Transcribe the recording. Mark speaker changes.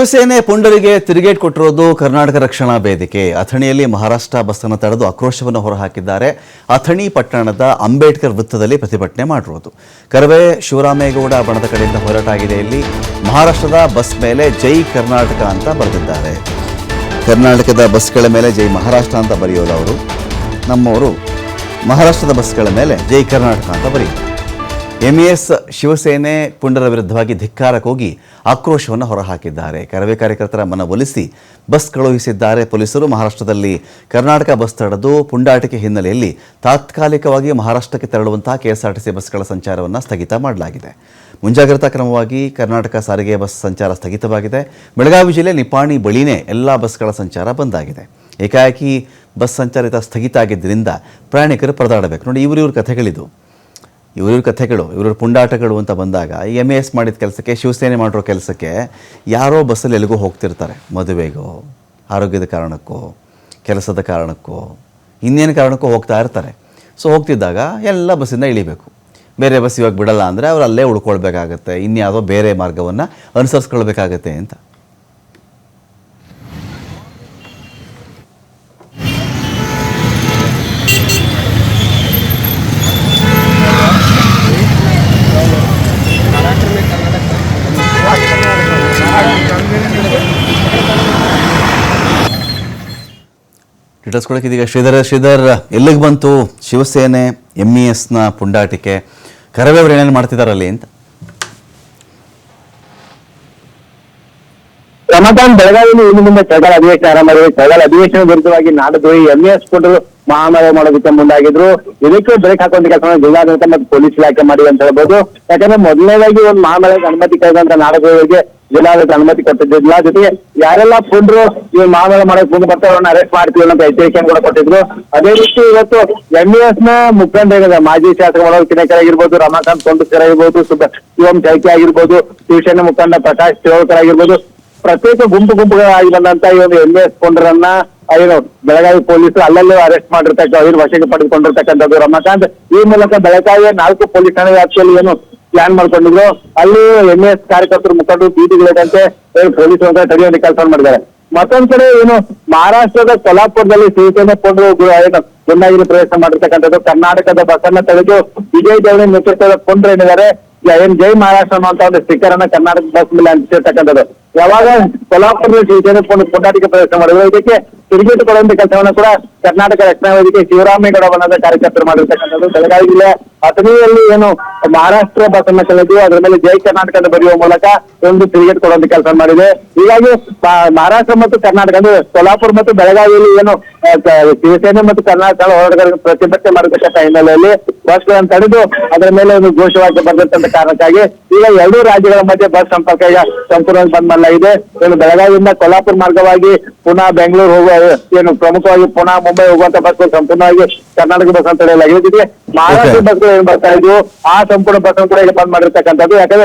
Speaker 1: ಶಿವಸೇನೆ ಪುಂಡರಿಗೆ ತಿರುಗೇಟ್ ಕೊಟ್ಟಿರೋದು ಕರ್ನಾಟಕ ರಕ್ಷಣಾ ವೇದಿಕೆ. ಅಥಣಿಯಲ್ಲಿ ಮಹಾರಾಷ್ಟ್ರ ಬಸ್ಸನ್ನು ತಡೆದು ಆಕ್ರೋಶವನ್ನು ಹೊರಹಾಕಿದ್ದಾರೆ. ಅಥಣಿ ಪಟ್ಟಣದ ಅಂಬೇಡ್ಕರ್ ವೃತ್ತದಲ್ಲಿ ಪ್ರತಿಭಟನೆ ಮಾಡಿರೋದು. ಕರವೇ ಶಿವರಾಮೇಗೌಡ ಬಣದ ಕಡೆಯಿಂದ ಹೋರಾಟ ಆಗಿದೆ ಇಲ್ಲಿ. ಮಹಾರಾಷ್ಟ್ರದ ಬಸ್ ಮೇಲೆ ಜೈ ಕರ್ನಾಟಕ ಅಂತ ಬರೆದಿದ್ದಾರೆ. ಕರ್ನಾಟಕದ ಬಸ್ಗಳ ಮೇಲೆ ಜೈ ಮಹಾರಾಷ್ಟ್ರ ಅಂತ ಬರೆಯೋದು ಅವರು. ನಮ್ಮವರು ಮಹಾರಾಷ್ಟ್ರದ ಬಸ್ಗಳ ಮೇಲೆ ಜೈ ಕರ್ನಾಟಕ ಅಂತ ಬರೆಯುತ್ತಾರೆ. ಎಂಇಎಸ್ ಶಿವಸೇನೆ ಪುಂಡರ ವಿರುದ್ಧವಾಗಿ ಧಿಕ್ಕಾರಕ್ಕೆ ಹೋಗಿ ಆಕ್ರೋಶವನ್ನು ಹೊರಹಾಕಿದ್ದಾರೆ. ಕರವೇ ಕಾರ್ಯಕರ್ತರ ಮನವೊಲಿಸಿ ಬಸ್ ಕಳುಹಿಸಿದ್ದಾರೆ ಪೊಲೀಸರು. ಮಹಾರಾಷ್ಟ್ರದಲ್ಲಿ ಕರ್ನಾಟಕ ಬಸ್ ತಡೆದು ಪುಂಡಾಟಿಕೆ ಹಿನ್ನೆಲೆಯಲ್ಲಿ ತಾತ್ಕಾಲಿಕವಾಗಿ ಮಹಾರಾಷ್ಟ್ರಕ್ಕೆ ತೆರಳುವಂತಹ ಕೆಎಸ್ಆರ್ಟಿಸಿ ಬಸ್ಗಳ ಸಂಚಾರವನ್ನು ಸ್ಥಗಿತ ಮಾಡಲಾಗಿದೆ. ಮುಂಜಾಗ್ರತಾ ಕ್ರಮವಾಗಿ ಕರ್ನಾಟಕ ಸಾರಿಗೆ ಬಸ್ ಸಂಚಾರ ಸ್ಥಗಿತವಾಗಿದೆ. ಬೆಳಗಾವಿ ಜಿಲ್ಲೆ ನಿಪಾಣಿ ಬಳಿನೇ ಎಲ್ಲ ಬಸ್ಗಳ ಸಂಚಾರ ಬಂದಾಗಿದೆ. ಏಕಾಏಕಿ ಬಸ್ ಸಂಚಾರಿತ ಸ್ಥಗಿತ ಆಗಿದ್ದರಿಂದ ಪ್ರಯಾಣಿಕರು ಪರದಾಡಬೇಕು. ನೋಡಿ ಇವ್ರ ಕಥೆಗಳಿದು. ಇವ್ರ ಕಥೆಗಳು ಇವ್ರ ಪುಂಡಾಟಗಳು ಅಂತ ಬಂದಾಗ ಎಂ ಎಸ್ ಮಾಡಿದ ಕೆಲಸಕ್ಕೆ, ಶಿವಸೇನೆ ಮಾಡಿರೋ ಕೆಲಸಕ್ಕೆ ಯಾರೋ ಬಸ್ಸಲ್ಲಿ ಎಲ್ಲಿಗೋ ಹೋಗ್ತಿರ್ತಾರೆ. ಮದುವೆಗೋ, ಆರೋಗ್ಯದ ಕಾರಣಕ್ಕೋ, ಕೆಲಸದ ಕಾರಣಕ್ಕೋ, ಇನ್ನೇನು ಕಾರಣಕ್ಕೋ ಹೋಗ್ತಾ ಇರ್ತಾರೆ. ಸೊ ಹೋಗ್ತಿದ್ದಾಗ ಎಲ್ಲ ಬಸ್ಸಿಂದ ಇಳಿಬೇಕು. ಬೇರೆ ಬಸ್ ಇವಾಗ ಬಿಡಲ್ಲ ಅಂದರೆ ಅವ್ರು ಅಲ್ಲೇ ಉಳ್ಕೊಳ್ಬೇಕಾಗತ್ತೆ. ಇನ್ಯಾವುದೋ ಬೇರೆ ಮಾರ್ಗವನ್ನು ಅನುಸರಿಸ್ಕೊಳ್ಬೇಕಾಗತ್ತೆ ಅಂತ. ಕೊಡೋಕೆ ಇದೀಗ ಶ್ರೀಧರ್ ಶ್ರೀಧರ್, ಎಲ್ಲಿಗೆ ಬಂತು? ಶಿವಸೇನೆ ಎಂ ಇ ಎಸ್ನ ಪುಂಡಾಟಿಕೆ. ಕರವೇ ಅವ್ರು ಏನೇನು ಮಾಡ್ತಿದಾರಲ್ಲಿ ಅಂತ.
Speaker 2: ರಮದಾನ್ ಬೆಳಗಾವಿಯಲ್ಲಿ ಇನ್ನು ಮುಂದೆ ಚಳಿಗಾಲ ಅಧಿವೇಶನ ಆರಂಭವಾಗಿದೆ ಚಳಿಗಾಲ ಅಧಿವೇಶನ ವಿರುದ್ಧವಾಗಿ ನಾಡದ್ದು ಎಂ ಎಸ್ ಕೊಟ್ಟರು ಮಹಾಮಾರಿ ಮಾಡೋದಕ್ಕೆ ಮುಂದಾಗಿದ್ರು. ಇದಕ್ಕೆ ಬ್ರೇಕ್ ಹಾಕುವಂತ ಕೆಲಸ ಜಿಲ್ಲಾಡಳಿತ ಮತ್ತು ಪೊಲೀಸ್ ಇಲಾಖೆ ಮಾಡಿ ಅಂತ ಹೇಳ್ಬೋದು. ಯಾಕಂದ್ರೆ ಮೊದಲನೇದಾಗಿ ಒಂದು ಮಹಾಮಾರಿಗೆ ಅನುಮತಿ ಕಳೆದಂತ ನಾಡಗಳಿಗೆ ಜಿಲ್ಲಾಡಳಿತ ಅನುಮತಿ ಕೊಟ್ಟಿದ್ದಿಲ್ಲ ಜೊತೆಗೆ ಯಾರೆಲ್ಲ ಪುಂಡ್ರು ಈ ಮಹಾಮೇಳ ಮಾಡಕ್ ಮುಂದೆ ಬರ್ತಾರೆ ಅವ್ರನ್ನ ಅರೆಸ್ಟ್ ಮಾಡ್ತೀವಿ ಅಂತ ಎಚ್ಚರಿಕೆಯನ್ನು ಕೂಡ ಕೊಟ್ಟಿದ್ರು. ಅದೇ ರೀತಿ ಇವತ್ತು ಎಂ ಎಸ್ನ ಮುಖಂಡರಿದ್ದಾರೆ ಮಾಜಿ ಶಾಸಕ ಮನೋಜ್ ಕಿನೇಕರ್ ಆಗಿರ್ಬೋದು, ರಮಾಕಾಂತ್ ಕೊಂಡಕರ್ ಆಗಿರ್ಬೋದು ಶಿವಂ ಚೈಕಿ ಆಗಿರ್ಬೋದು, ಶಿವಸೇನೆ ಮುಖಂಡ ಪ್ರಕಾಶ್ ಶಿವಕರ್ ಆಗಿರ್ಬೋದು, ಪ್ರತ್ಯೇಕ ಗುಂಪು ಗುಂಪುಗಳಾಗಿ ಬಂದಂತ ಈ ಒಂದು ಎಂ ಎಸ್ ಪುಂಡ್ರನ್ನ ಏನು, ಬೆಳಗಾವಿ ಪೊಲೀಸರು ಅಲ್ಲಲ್ಲೇ ಅರೆಸ್ಟ್ ಮಾಡಿರ್ತಕ್ಕ ಅವ್ರ ವಶಕ್ಕೆ ಪಡೆದುಕೊಂಡಿರ್ತಕ್ಕಂಥದ್ದು ರಮಾಕಾಂತ್. ಈ ಮೂಲಕ ಬೆಳಗಾವಿಯ ನಾಲ್ಕು ಪೊಲೀಸ್ ಠಾಣೆ ವ್ಯಾಪ್ತಿಯಲ್ಲಿ ಏನು ಪ್ಲಾನ್ ಮಾಡ್ಕೊಂಡಿದ್ರು. ಅಲ್ಲಿ ಎಂ ಎಸ್ ಕಾರ್ಯಕರ್ತರು ಮುಖಂಡರು ಬೀದಿಗಳಿದಂತೆ ಪೊಲೀಸರು ಅಂತ ಕೆಲಸ ಮಾಡಿದ್ದಾರೆ. ಮತ್ತೊಂದ್ ಕಡೆ ಏನು, ಮಹಾರಾಷ್ಟ್ರದ ಕೊಲ್ಲಾಪುರದಲ್ಲಿ ಶಿವಸೇನೆ ಕೊಂಡು ಏನು, ಚೆನ್ನಾಗಿ ಪ್ರವೇಶ ಮಾಡಿರ್ತಕ್ಕಂಥದ್ದು ಕರ್ನಾಟಕದ ಬಸನ್ನ ತೆಗೆದು ವಿಜಯ್ ದೇವಣಿ ನೇತೃತ್ವದ ಕೊಂಡ್ರೆ ಏನಿದ್ದಾರೆ ಏನ್ ಜೈ ಮಹಾರಾಷ್ಟ್ರ ಅನ್ನುವಂತ ಒಂದು ಸ್ಟಿಕ್ಕರ್ ಅನ್ನ ಕರ್ನಾಟಕ ಬಸ್ ಮೇಲೆ ಅಂಟಿಸಿರ್ತಕ್ಕಂಥದ್ದು. ಯಾವಾಗ ಕೊಲ್ಲಾಪುರದಲ್ಲಿ ಶಿವಸೇನೆ ಕೊಂಡು ಪುಂಡಾಟಿಕೆ ಪ್ರವೇಶ ಮಾಡಿದ್ರು, ಇದಕ್ಕೆ ತಿರುಗೇಟು ಕೊಡುವಂತ ಕೆಲಸವನ್ನ ಕೂಡ ಕರ್ನಾಟಕ ರಕ್ಷಣಾ ವೇದಿಕೆ ಶಿವರಾಮೇಗೌಡ ಬಣದ ಕಾರ್ಯಕರ್ತರು ಮಾಡಿರ್ತಕ್ಕಂಥದ್ದು. ಬೆಳಗಾವಿ ಜಿಲ್ಲೆ ಅಥಣಿಯಲ್ಲಿ ಏನು ಮಹಾರಾಷ್ಟ್ರ ಬಸ್ ಅನ್ನ ಕಳೆದು ಅದರ ಮೇಲೆ ಜೈ ಕರ್ನಾಟಕ ಅಂತ ಬರೆಯುವ ಮೂಲಕ ಒಂದು ತಿರುಗೇಟ್ ಕೊಡುವಂತ ಕೆಲಸ ಮಾಡಿದೆ. ಹೀಗಾಗಿ ಮಹಾರಾಷ್ಟ್ರ ಮತ್ತು ಕರ್ನಾಟಕ ಅಂದ್ರೆ ಸೋಲಾಪುರ ಮತ್ತು ಬೆಳಗಾವಿಯಲ್ಲಿ ಏನು ಶಿವಸೇನೆ ಮತ್ತು ಕರ್ನಾಟಕ ಹೋರಾಟಗಾರರು ಪ್ರತಿಭಟನೆ ಮಾಡತಕ್ಕಂಥ ಹಿನ್ನೆಲೆಯಲ್ಲಿ ಬಸ್ಗಳನ್ನು ತಡೆದು ಅದರ ಮೇಲೆ ಒಂದು ಘೋಷವಾಕ್ಯ ಬರೆದಂತ ಕಾರಣಕ್ಕಾಗಿ ಈಗ ಎರಡೂ ರಾಜ್ಯಗಳ ಮಧ್ಯೆ ಬಸ್ ಸಂಪರ್ಕ ಈಗ ಸಂಪೂರ್ಣವಾಗಿ ಬಂದ್ ಮಾಡಲಾಗಿದೆ. ಏನು ಬೆಳಗಾವಿಯಿಂದ ಕೊಲ್ಲಾಪುರ ಮಾರ್ಗವಾಗಿ ಪುನಃ ಬೆಂಗಳೂರು ಹೋಗುವ ಏನು ಪ್ರಮುಖವಾಗಿ ಪುನಃ ಮುಂಬೈ ಹೋಗುವಂತ ಬಸ್ ಸಂಪೂರ್ಣವಾಗಿ ಕರ್ನಾಟಕ ಬಸ್ ಅಂತ ಹೇಳಲಾಗಿದೆ. ಜೊತೆಗೆ ಮಹಾರಾಷ್ಟ್ರ. ಬಸ್ಗಳು ಏನ್ ಬರ್ತಾ ಇದ್ವು? ಆ ಸಂಪೂರ್ಣ ಬಸ್ ಕೂಡ ಇಲ್ಲಿ ಬಂದ್ ಮಾಡಿರ್ತಕ್ಕಂಥದ್ದು. ಯಾಕಂದ್ರೆ